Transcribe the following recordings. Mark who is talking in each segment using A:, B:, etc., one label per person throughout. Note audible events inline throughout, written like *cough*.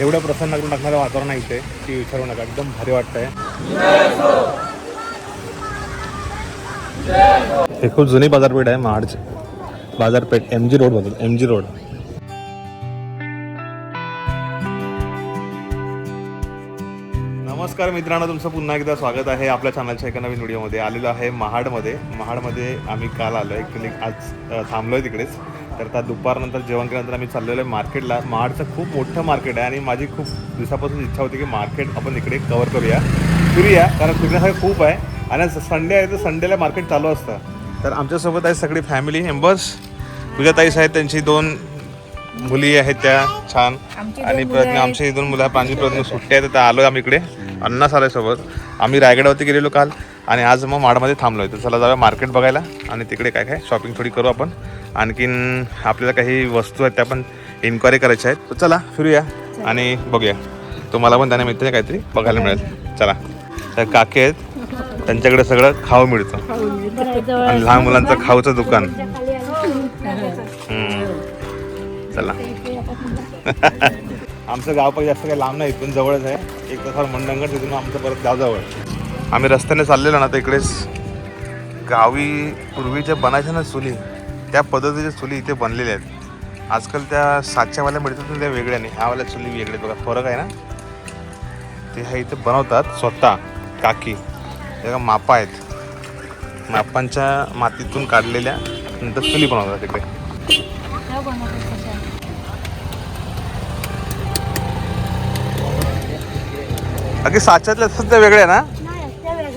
A: एवढं प्रसन्न करून टाकणारं वातावरण आहे इथे की विचारू नका. एकदम भारी वाटतंय. हे खूप जुनी बाजारपेठ आहे महाडची. बाजारपेठ एम जी रोड बघत एम जी रोड नमस्कार मित्रांनो तुमचं पुन्हा एकदा स्वागत आहे आपल्या चॅनलच्या एका नवीन व्हिडिओमध्ये आलेलो आहे महाडमध्ये. महाडमध्ये आम्ही काल आलो आहे आज अ, थांबलो आहे तिकडेच. तर आता दुपारनंतर जेवण केल्यानंतर आम्ही चाललेलो आहे मार्केटला. महाडचं खूप मोठं मार्केट आहे आणि माझी खूप दिवसापासून इच्छा होती की मार्केट आपण इकडे कवर करूया. फिरूया कारण फिरण्यासारखं खूप आहे. आणि संडे आहे तर संडेला मार्केट चालू असतं. तर आमच्यासोबत आहे सगळी फॅमिली बस तुझ्या ताईस आहेत त्यांची दोन मुली आहेत त्या छान. आणि प्रज्ञा आमची दोन मुलं प्रांजली प्रज्ञा सुट्ट्या आहेत तर आलो आम्ही इकडे. अन्नास आलोय सोबत आम्ही रायगडावरती गेलेलो काल. आणि आज मग माडमध्ये थांबलोय. तर चला जाऊया मार्केट बघायला आणि तिकडे काय काय शॉपिंग थोडी करू आपण. आणखीन आपल्याला काही वस्तू आहेत त्या पण इन्क्वायरी करायच्या आहेत. तर चला फिरूया आणि बघूया. तुम्हाला पण त्याने मिळते काहीतरी. बघायला मिळेल. चला. त्या काके आहेत. त्यांच्याकडे सगळं खाऊ मिळतं. आणि लहान मुलांचं खाऊचं दुकान. चला. *laughs* आमचं गाव पण जास्त काही लांब नाही इथून जवळच आहे. एक तासावर मंडणगड तिथून आमचं परत गाव जवळ आम्ही रस्त्याने चाललेलो ना तर इकडेच गावी पूर्वीच्या बनायच्या ना चुली त्या पद्धतीच्या चुली इथे बनलेल्या आहेत. आजकाल त्या साच्यावाल्या मिळतात ना त्या वेगळ्या नाही. ह्यावाल्या चुली वेगळ्या बघा फरक आहे ना? ते ह्या इथे बनवतात स्वतः काकी. त्या मापा आहेत. मापांच्या मातीतून काढलेल्या नंतर चुली बनवतात तिकडे अगदी साच्यातल्या असतात त्या वेगळ्या ना?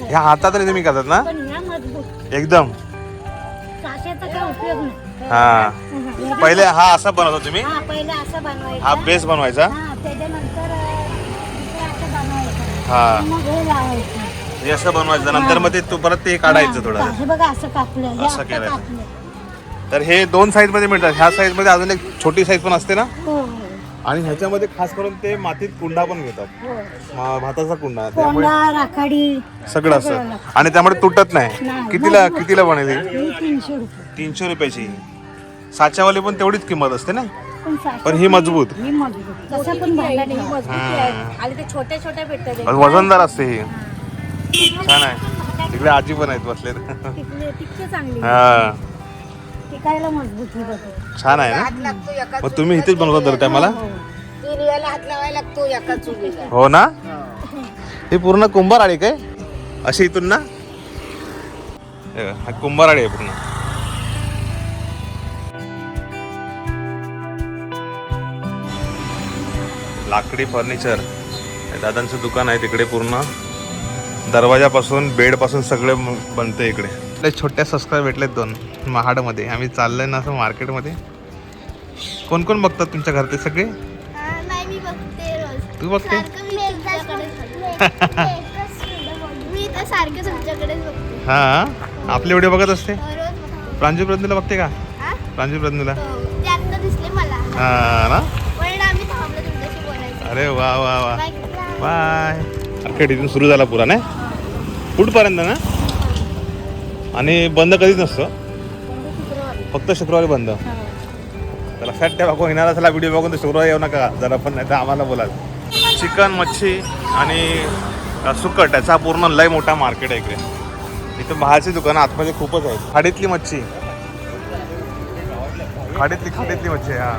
A: ह्या हातात तुम्ही करतात ना?
B: पण ह्या मजबूत.
A: एकदम.
B: साशाचा काय उपयोग नाही.
A: हा. पहिले हा असा बनवता तुम्ही?
B: हा पहिले असं बनवायचं.
A: हा बेस बनवायचा?
B: हा त्याच्यानंतर अं, दुसरं असं बनवायचं.
A: हा.
B: मग हे लावायचं.
A: हे असं बनवायचं. नंतर मग ते तू परत ते काढायचं थोडं.
B: हा, बघा असं कापलं हे
A: असं
B: आता
A: केलंय.
B: कापलं
A: तर हे दोन साईजमध्ये मिळतात. ह्या साईजमध्ये अजून एक छोटी साईज पण असते ना?
B: हो.
A: आणि ह्याच्यामध्ये खास करून ते मातीत कुंडा पण घेतात.
B: हो.
A: म- भाताचा कुंडा. त्यामुळे
B: कोंडा राखाडी
A: सगळं असं आणि त्यामुळे तुटत नाही.
B: नाही.
A: कितीला कितीला बनेल ही?
B: ही तीनशे रुपये.
A: तीनशे रुपयाची. साच्यावाली पण तेवढीच किंमत असते ना?
B: पण
A: ही मजबूत.
B: ही मजबूत. कसं पण भांडा नाही. मजबूत
A: हम्म.
B: आणि ते छोट्या छोट्या भेटतात.
A: वजनदार असते ही. छान आहे. तिकडे आजी पण आहेत बसले
B: तिकडे चांगली
A: हा.
B: टिकायला मजबूत ही बघा.
A: छान आहे ना? मग तुम्ही इथेच बनवता दर टायमाला
C: तीन वेळेला हात लावायला लागतो एका चुलीला
A: हो ना? ही पूर्ण कुंभाराळी काय? अशी इथून ना? हे बघा, हा कुंभाराळी आहे पूर्ण. लाकडी फर्निचर. हे दादांचं दुकान आहे तिकडे पूर्ण. दरवाजापासून बेडपासून सगळे बनते इकडे. आपले छोट्या सबस्क्राईब भेटलेत दोन महाडमध्ये. आम्ही चाललोय ना असं मार्केटमध्ये कोण कोण बघतात तुमच्या घरचे सगळे?
D: नाही मी बघते रोज.
A: तू बघते? हा आपले व्हिडिओ बघत असते?
D: रोज बघते.
A: प्रांजू प्रज्ञूला बघते का?
D: हा?
A: प्रांजू प्रज्ञूला?
D: हो,
A: हा ना? अरे वा वा वा.
D: बाय.
A: बाय. मार्केट इथून सुरू झाला पुरा नाही? कुठपर्यंत ना? आणि बंद कधीच नसतं. फक्त शुक्रवारी बंद. त्याला फॅट ठेवा कोण येणार असला व्हिडिओ बघून तर शुक्रवारी येऊ नका. जरा पण नाही तर आम्हाला बोलाल. चिकन मच्छी आणि सुकट याचा पूर्ण लय मोठा मार्केट आहे इकडे. इथं बाहेरची दुकानं आतमध्ये खूपच आहेत. खाडीतली मच्छी. खाडीतली खाडीतली मच्छी हा.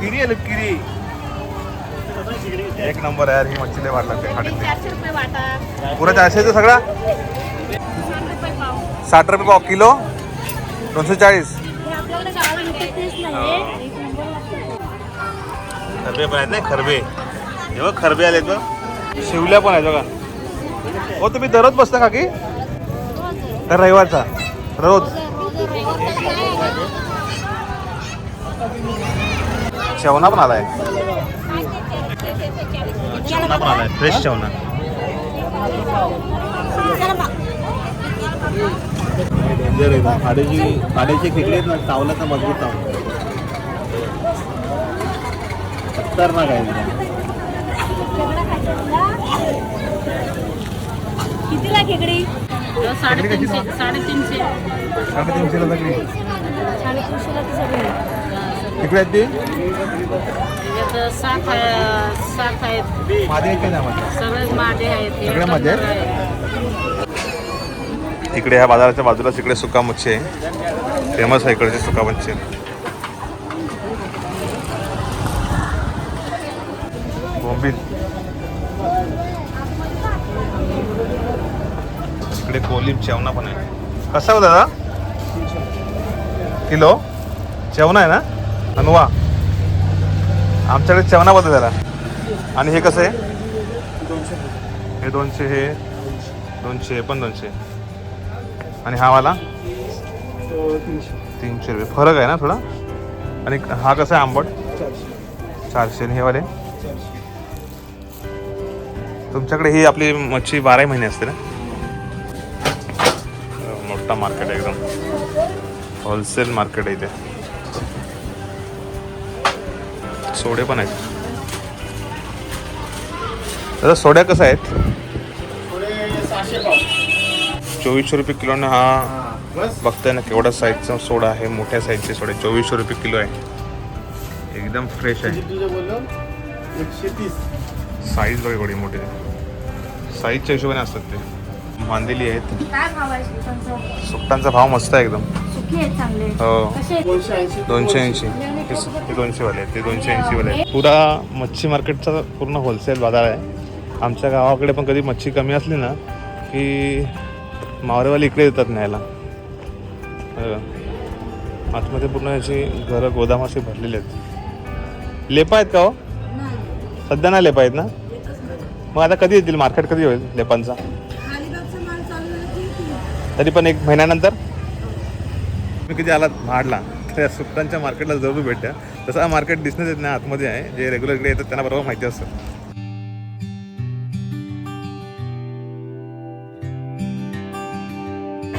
A: किरी आहे किरी. एक नंबर आहे यार ही मच्छी लय वाट लागते खाडीतली. पुरा चारशेचं सगळा? साठ रुपये पाव किलो दोनशे चाळीस.
B: हे.
A: खरबे पण आहेत नाही खरबे. हे बघ खरबे आले बघ. शिवल्या पण आहेत बघा. हो तुम्ही दररोज बसता का की? तर रविवारचा. रोज. शेवना पण आलाय. शेवना पण आलाय फ्रेश शेवना डेंजर आहे. खाड्याची खाड्याची खेकडी आहेत ना चावला तर मजबूत चावला. खतरनाक आहे
B: कितीला खेकडी?
A: साडेतीनशेला सगळी.
B: साडेतीनशेला ती सगळी.
A: इकडे आहेत ती?
C: त्याच्यात सात आहे सात आहेत.
A: आहेत का
C: आहेत.
A: सगळे माझे आहेत? इकडे ह्या बाजाराच्या बाजूलाच इकडे सुका मच्छी आहे. फेमस आहे इकडची सुका मच्छी बोंबील इकडे कोलीम चेवना पण आहे. कसा हो दादा? किलो? चेवना आहे ना? अनुवा. आमच्याकडे चेवना बोलतो त्याला आणि हे कसं आहे? हे दोनशे हे दोनशे हे पण दोनशे. आणि हा वाला? तीनशे. रुपये. फरक आहे ना थोडा? आणि हा कसा आहे आंबट? चारशे. आणि हे वाले? तुमच्याकडे ही आपली मच्छी बाराही महिने असते ना? मोठा मार्केट आहे एकदम. होलसेल मार्केट आहे इथे. सोडे पण आहेत. दादा सोड्या कसं आहेत? चोवीसशे रुपये किलोनं हा बघताय ना केवढा साईजचा सोडा आहे मोठ्या साईजचे सोडे चोवीसशे रुपये किलो आहे. एकदम फ्रेश आहे. साईज बघ एवढी मोठी. साईजच्या हिशोबाने असतात ते. बांधलेली आहेत.
B: काय भाव
A: मस्त आहे एकदम. हो? दोनशे ऐंशी. हे दोनशे वाले आहेत. ते दोनशे ऐंशी वाले आहेत. पुरा मच्छी मार्केटचा पूर्ण होलसेल बाजार आहे. आमच्या गावाकडे पण कधी मच्छी कमी असली ना की मावरेवाले इकडे येतात न्यायला. आतमध्ये पूर्ण याची घरं गोदाम अशी भरलेली आहेत. लेपा आहेत का हो? सध्या नाही लेपा आहेत ना? मग आता कधी येतील? मार्केट कधी होईल लेपांचा? तरी पण एक महिन्यानंतर? तुम्ही कधी आलात महाडला तर या सुट्टांच्या मार्केटला जरूर भेट द्या तसा मार्केट दिसण्यात येत नाही आतमध्ये आहे. जे रेग्युलर इकडे येतात त्यांना बरोबर माहिती असतं.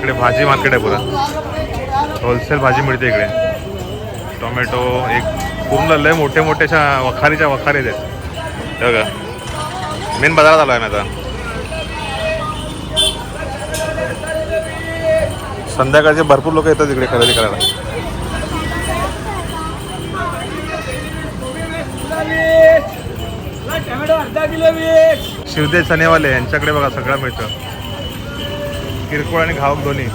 A: इकडे भाजी मार्केट आहे पुरा. होलसेल भाजी मिळते इकडे. टोमॅटो एक पूर्ण लय मोठे मोठ्याच्या वखारीच्या वखारी आहेत. हे बघा. मेन बाजारात आलो आहे मी आता. संध्याकाळचे भरपूर लोक येतात इकडे खरेदी करायला. शिवदेव चनेवाले यांच्याकडे बघा सगळं मिळतं. किरकोळ आणि घावक दोन्ही.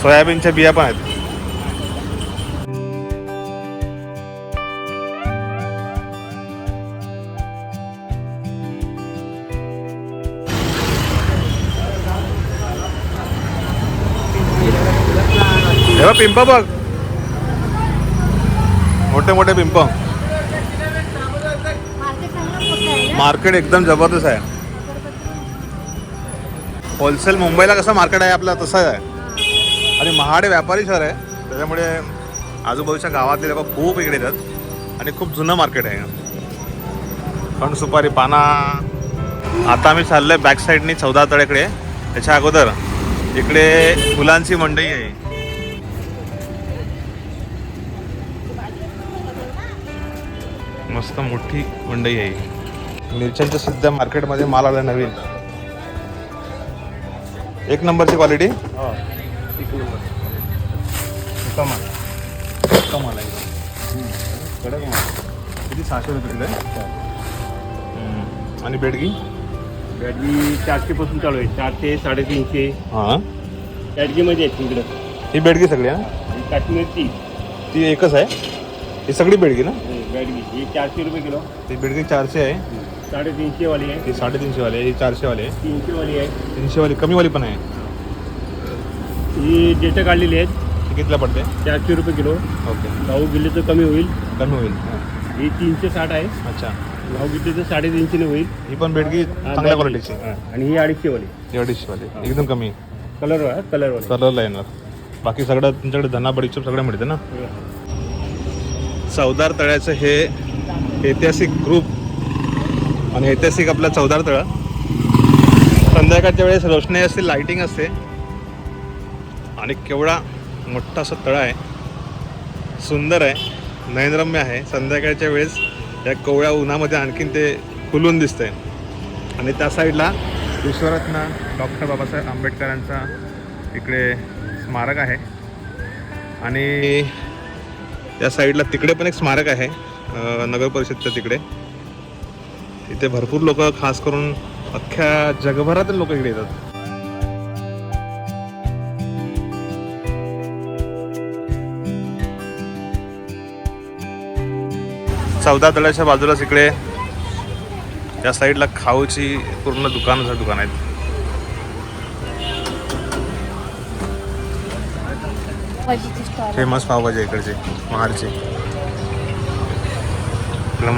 A: सोयाबीनच्या बिया पण आहेत. हे पिंप बघ. मोठे मोठे पिंप?
B: मार्केट
A: एकदम जबरदस्त आहे. होलसेल मुंबईला कसं मार्केट आहे आपलं तसं आहे. आणि महाड व्यापारी शहर आहे. त्याच्यामुळे आजूबाजूच्या गावातले लोक खूप इकडे येतात. आणि खूप जुनं मार्केट आहे. पण सुपारी पाना. आता आम्ही आहे बॅक साईडनी चौदा तळ्याकडे त्याच्या अगोदर इकडे फुलांची मंडई आहे. मस्त मोठी मंडई आहे. मिरच्यांच्या सुद्धा मार्केटमध्ये माल आला नवीन. एक नंबरची क्वालिटी? कमाल. कमाल आहे. कडक किती? सहाशे रुपये किलो आहे? हम्म. आणि बेडगी?
E: बॅटरी चारशे पासून चालू आहे. चारशे साडेतीनशे.
A: हां.
E: बॅटरीमध्ये आहेत तिकडं.
A: ही बेडगी सगळी आहे ना
E: ही काश्मीरची
A: ती एकच आहे? ही सगळी बेडगी ना?
E: बॅटरी ही चारशे रुपये किलो.
A: ती बेडगी चारशे आहे.
E: साडेतीनशे वाली आहे.
A: ती साडेतीनशे वाली आहे ही चारशे वाली आहे.
E: तीनशे वाली आहे.
A: तीनशे वाली कमी वाली पण आहे.
E: ही डेटा काढलेली आहेत.
A: ती कितीला पडते?
E: चारशे रुपये किलो.
A: ओके.
E: भाऊ गेले तर कमी होईल.
A: कमी होईल.
E: ही. तीनशे साठ आहे.
A: अच्छा.
E: भाऊ घेतले तर साडेतीनशेने होईल.
A: ही पण बेडगी
E: हा,
A: चांगल्या. क्वालिटीची
E: हा, आणि ही अडीचशे वाली.
A: अडीचशे वाली. एकदम कमी.
E: कलर कलरवाली
A: कलरला येणार बाकी सगळं तुमच्याकडे धना बडीचूप सगळं मिळते ना? चौदार तळ्याचं हे ऐतिहासिक ग्रुप आणि ऐतिहासिक आपला चौदार तळा. संध्याकाळच्या वेळेस रोषणाई असते लाइटिंग असते. आणि केवढा मोठा असा तळा आहे. सुंदर आहे. नयनरम्य आहे. संध्याकाळच्या वेळेस या कोवळ्या उन्हामध्ये आणखीन ते खुलून दिसतंय. आणि त्या साईडला विश्वरत्न डॉक्टर बाबासाहेब आंबेडकरांचा इकडे स्मारक आहे. आणि त्या साईडला तिकडे पण एक स्मारक आहे. नगर परिषदच्या तिकडे. इथे भरपूर लोक खास करून अख्ख्या जगभरातील लोक इकडे येतात. चौदा तळ्याच्या बाजूलाच इकडे या साईडला खाऊची पूर्ण दुकान दुकान आहेत. फेमस पावभाजी आहे महारचे महाडची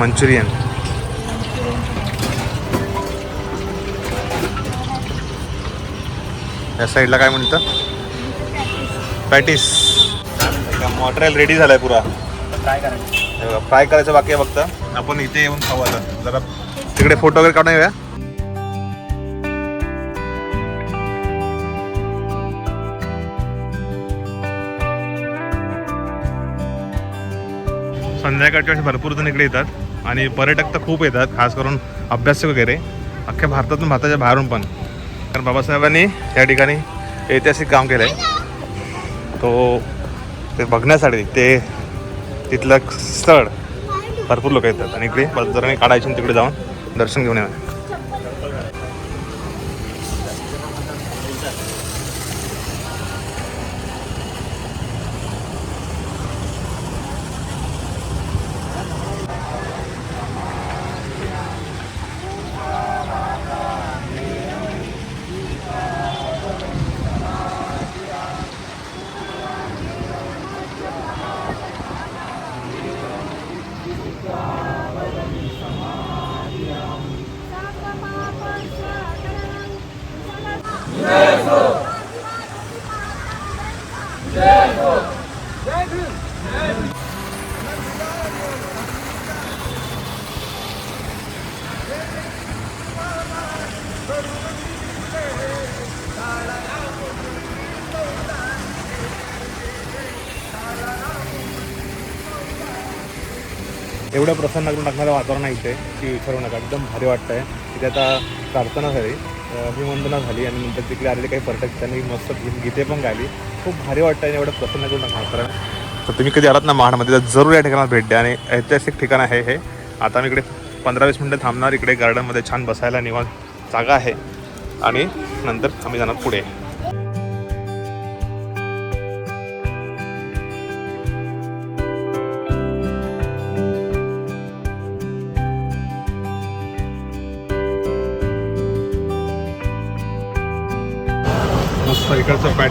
A: मंचुरियन. या साईडला काय म्हणतं? पॅटीस. मटेरियल रेडी झालाय पुरा. फ्राय करायचं बाकी आहे फक्त. आपण इथे येऊन खाऊ आता. जरा तिकडे फोटो वगैरे काढून येऊया. संध्याकाळच्या वेळेस भरपूर जण इकडे येतात. आणि पर्यटक तर खूप येतात खास करून अभ्यासक वगैरे. अख्ख्या भारतातून भारताच्या बाहेरून पण. कारण बाबासाहेबांनी या ठिकाणी ऐतिहासिक काम केलं आहे तो ते बघण्यासाठी ते तिथलं स्थळ भरपूर लोक येतात. आणि इकडे जरा काढायचे आणि तिकडे जाऊन दर्शन घेऊन येणार. एवढं प्रसन्न करून टाकणारं वातावरण आहे इथे की विचारू नका एकदम भारी वाटतंय. तिथे आता प्रार्थना झाली. अभिवंदना झाली आणि नंतर तिकडे आलेले काही पर्यटक त्यांनी मस्त गीते पण गायली. खूप भारी वाटतं आणि एवढं प्रसन्न करून टाकणार तर तुम्ही कधी आलात ना महाडमध्ये तर जरूर या ठिकाणात भेट द्या. आणि ऐतिहासिक ठिकाण आहे हे. आता मी इकडे पंधरा वीस मिनटं थांबणार. इकडे गार्डनमध्ये छान बसायला निवांत जागा आहे. आणि नंतर आम्ही जाणार पुढे.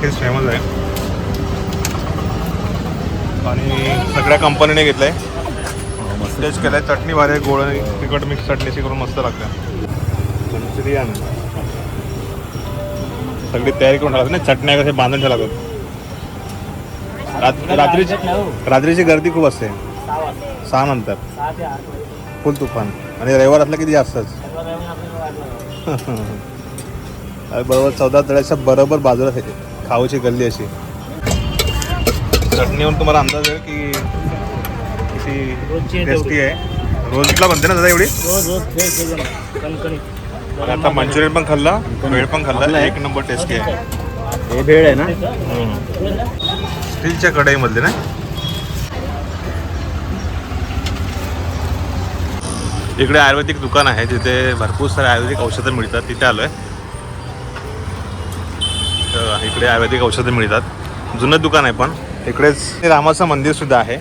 A: पॅटीस फेमस आहे. आणि सगळ्या कंपनीने घेतलंय. टेस्ट केलंय चटणी भारी आहे आणि तिखट मिक्स चटणीची करून मस्त लागतं. सगळी तयारी करून टाकतात ना चटण्या कसे बांधून ठेवल्या लागतात. रात- रात्रीची रात्रीची गर्दी खूप असते. सहा नंतर. फुल तुफान. आणि रविवार असला किती जास्तच *laughs* बरोबर चौदा तळ्याच्या बरोबर बाजूला आहे खाऊची गल्ली अशी. चटणीवरून तुम्हाला अंदाज आहे की किती टेस्टी आहे रोजला बनते ना दादा एवढी?
E: रोज रोज
A: आता मंचुरियन पण खाल्ला भेळ पण खाल्ला एक नंबर टेस्टी आहे.
E: हे भेळ आहे ना?
A: स्टीलच्या कढईमधले ना? इकडे आयुर्वेदिक दुकान आहे जिथे भरपूर सारे आयुर्वेदिक औषधं मिळतात तिथे आलोय. इकडे आयुर्वेदिक औषधं मिळतात. जुनं दुकान आहे पण. इकडेच रामाचं मंदिर सुद्धा आहे.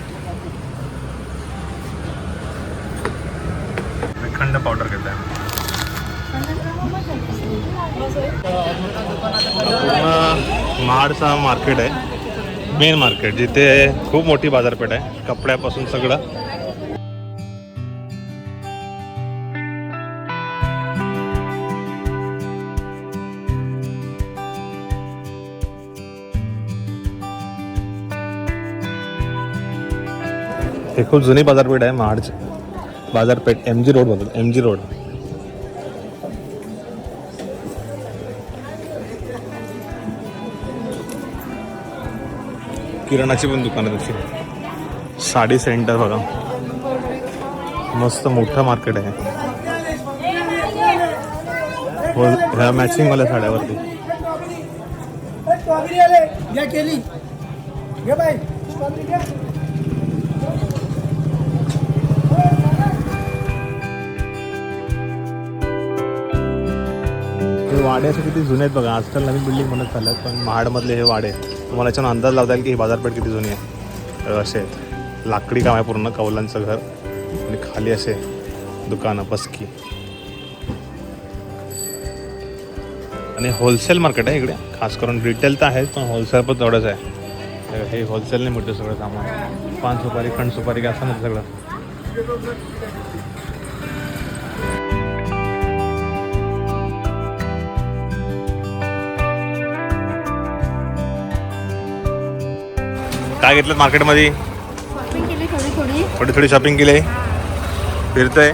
A: खंड पावडर घेतलाय. आहे पूर्ण महाडचा मार्केट आहे. मेन मार्केट जिथे खूप मोठी बाजारपेठ आहे. कपड्यापासून सगळं. हे खूप जुनी बाजारपेठ आहे महाडची. बाजारपेठ एम जी रोड बोलतात एम जी रोड किराणाची पण दुकान आहे तशी साडी सेंटर बघा. मस्त मोठं मार्केट आहे. हो ह्या मॅचिंगवाल्या साड्यावरती. हे वाडे असे किती जुने आहेत बघा. आजकाल नवीन बिल्डिंग म्हणत चालल्यात पण महाडमधले हे वाडे तुम्हाला याच्यानं अंदाज लावता येईल की ही बाजारपेठ किती जुनी आहे. असे आहेत. लाकडी काम आहे पूर्ण कौलांचं घर आणि खाली असे दुकानं बसकी. आणि होलसेल मार्केट आहे इकडे. खास करून रिटेल तर आहेच पण होलसेल पण तेवढंच आहे. हे होलसेलने मिळतं सगळं सामान. पान सुपारी खंड सुपारी काय असं नाही सगळं. काय घेतलं मार्केटमध्ये?
B: शॉपिंग केली थोडी थोडी.
A: थोडी थोडी शॉपिंग केली. फिरतोय.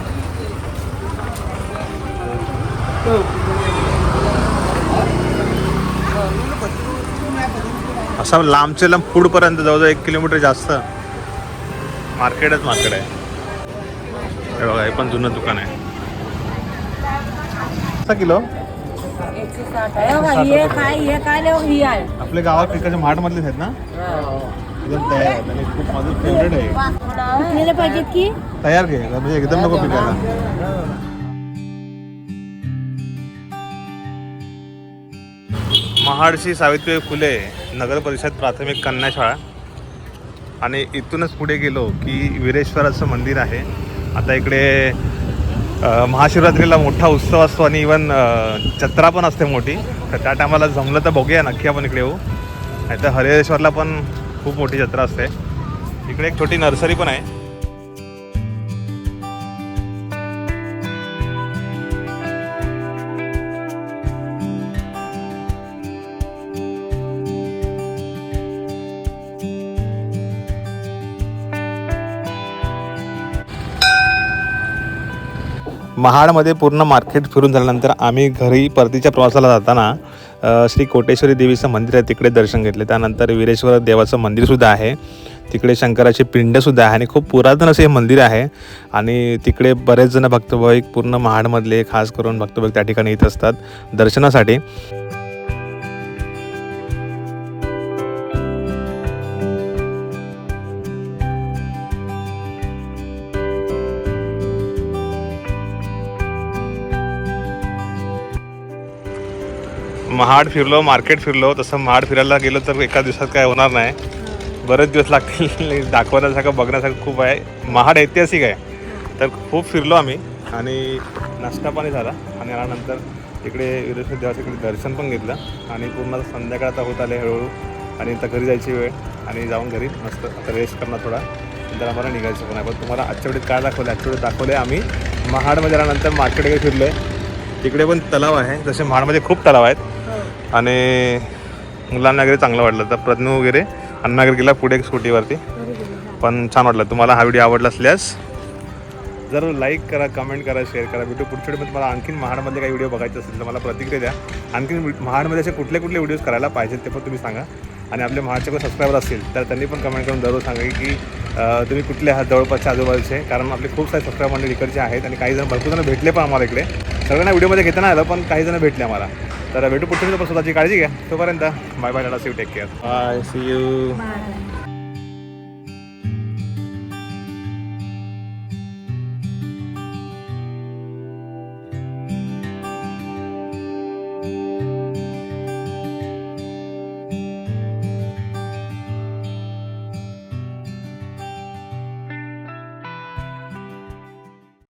A: असं लांबचे लांब पुढपर्यंत जवळजवळ एक किलोमीटर जास्त. मार्केटच मार्केट आहे. हे बघा हे पण जुनं दुकान आहे. कसा किलो?
C: एकशे साठ आहे बघा, हे काय हे काय लेव ही आहे
A: आपल्या गावात पिकाच्या माठ मधलेच आहेत ना? एकदम तयार आहेत आणि खूप माझं फेवरेट आहे.
B: आपल्याला पाहिजेत की?
A: तयार घे म्हणजे एकदम नको पिकायला. महाडशी सावित्रीबाई फुले नगर परिषद प्राथमिक कन्या शाळा. आणि इथूनच पुढे गेलो की विरेश्वराचं मंदिर आहे. आता इकडे महाशिवरात्रीला मोठा उत्सव असतो आणि इवन जत्रा पण असते मोठी. तर त्या टायमाला जमलं तर बघूया नक्की आपण इकडे येऊ. नाही तर हरिहरेश्वरला पण खूप मोठी जत्रा असते. इकडे एक छोटी नर्सरी पण आहे. महाडमध्ये पूर्ण मार्केट फिरून झाल्यानंतर आम्ही घरी परतीच्या प्रवासाला जाताना श्री कोटेश्वरी देवीचं मंदिर आहे तिकडे दर्शन घेतले. त्यानंतर वीरेश्वर देवाचं मंदिरसुद्धा आहे. तिकडे शंकराचे पिंडसुद्धा आहे आणि खूप पुरातन असे हे मंदिर आहे. आणि तिकडे बरेच जण भक्तभाविक पूर्ण महाडमधले खास करून भक्तभाविक त्या ठिकाणी येत असतात दर्शनासाठी. महाड फिरलो मार्केट फिरलो तसं महाड फिरायला गेलो तर एका दिवसात काय होणार नाही. बरेच दिवस लागतील. *laughs* दाखवण्यासारखं बघण्यासारखं खूप आहे. महाड ऐतिहासिक आहे. तर खूप फिरलो आम्ही. आणि नाश्ता पाणी झाला. आणि आल्यानंतर इकडे विरेश्वर देवाचं इकडे दर्शन पण घेतलं. आणि पूर्ण संध्याकाळ आता होत आले हळूहळू. आणि आता घरी जायची वेळ. आणि जाऊन घरी मस्त आता रेस्ट करणार थोडा. नंतर आम्हाला निघायचं पण आहे. पण तुम्हाला आजच्या वेळेत काय दाखवलं आजच्या वेळेत आहे आम्ही महाडमध्ये आल्यानंतर मार्केट फिरलो आहे तिकडे पण तलाव आहे. जसे महाडमध्ये खूप तलाव आहेत. आणि मुलांना वगैरे चांगलं वाटलं. तर प्रज्ञू वगैरे अण्णागर गेला पुढे स्कूटीवरती. पण छान वाटलं. तुम्हाला हा व्हिडिओ आवडला असल्यास जर लाईक करा कमेंट करा शेअर करा. व्हिडिओ पुढच्या व्हिडिओमध्ये मला आणखीन महाडमधले काही व्हिडिओ बघायचे असेल तर मला प्रतिक्रिया द्या. आणखीन महाडमध्ये असे कुठले कुठले व्हिडिओज करायला पाहिजेत ते पण तुम्ही सांगा. आणि आपले महाडचे कोण सबस्क्रायबर असतील तर त्यांनी पण कमेंट करून जरूर सांगा की तुम्ही कुठले आहात जवळपासच्या आजूबाजूचे? कारण आपले खूप सारे सबस्क्रायबर मंडळी इकडचे आहेत आणि काही जण भरपूर जण भेटले पण आम्हाला इकडे. सगळ्यांना व्हिडिओमध्ये घेता नाही आलं पण काही जण भेटले आम्हाला. तर भेटू पुढच्या स्वतःची काळजी घ्या. तोपर्यंत bye bye see take care bye see you